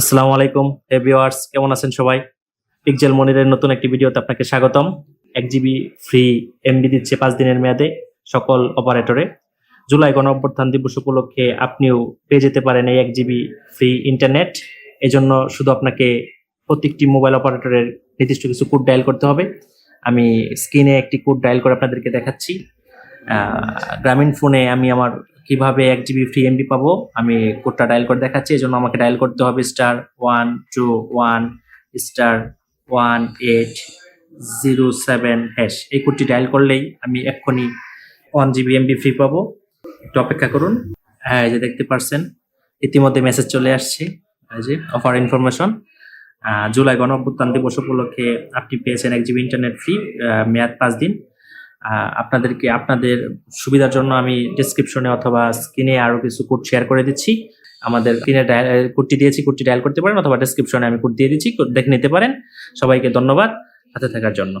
আসসালামু আলাইকুম ভিউয়ার্স কেমন আছেন সবাই? পিকজেল মনিরের নতুন একটি ভিডিওতে আপনাকে স্বাগতম। এক জিবি ফ্রি এমবি দিচ্ছে পাঁচ দিনের মেয়াদে সকল অপারেটরে। জুলাই গণ অভ্যুত্থান দিবস উপলক্ষে আপনিও পেয়ে যেতে পারেন এই এক জিবি ফ্রি ইন্টারনেট। এজন্য শুধু আপনাকে প্রত্যেকটি মোবাইল অপারেটরের নির্দিষ্ট কিছু কোড ডায়াল করতে হবে। আমি স্ক্রিনে একটি কোড ডায়াল করে আপনাদেরকে দেখাচ্ছি। গ্রামীণ ফোনে আমি আমার কীভাবে এক জিবি ফ্রি এমবি পাবো? আমি কোডটা ডায়াল করে দেখাচ্ছি এই জন্য আমাকে ডায়াল করতে হবে star one two one star one eight zero seven hash এই কোডটি ডায়াল করলেই আমি এক্ষুনি ওয়ান জিবি এমবি ফ্রি পাবো। একটু অপেক্ষা করুন। হ্যাঁ যে দেখতে পারছেন, ইতিমধ্যে মেসেজ চলে আসছে। যে অফার ইনফরমেশন জুলাই গণ দিবস উপলক্ষে আপনি পেয়েছেন এক জিবি ইন্টারনেট ফ্রি মেয়াদ পাঁচ দিন। আপনাদেরকে আপনাদের সুবিধার জন্য আমি ডিসক্রিপশনে অথবা স্ক্রিনে আরও কিছু কোড শেয়ার করে দিচ্ছি। আমাদের স্ক্রিনে কোডটি দিয়েছি কোডটি ডায়াল করতে পারেন অথবা ডিসক্রিপশনে আমি কোড দিয়ে দিচ্ছি দেখে নিতে পারেন। সবাইকে ধন্যবাদ। হাতে থাকার জন্য।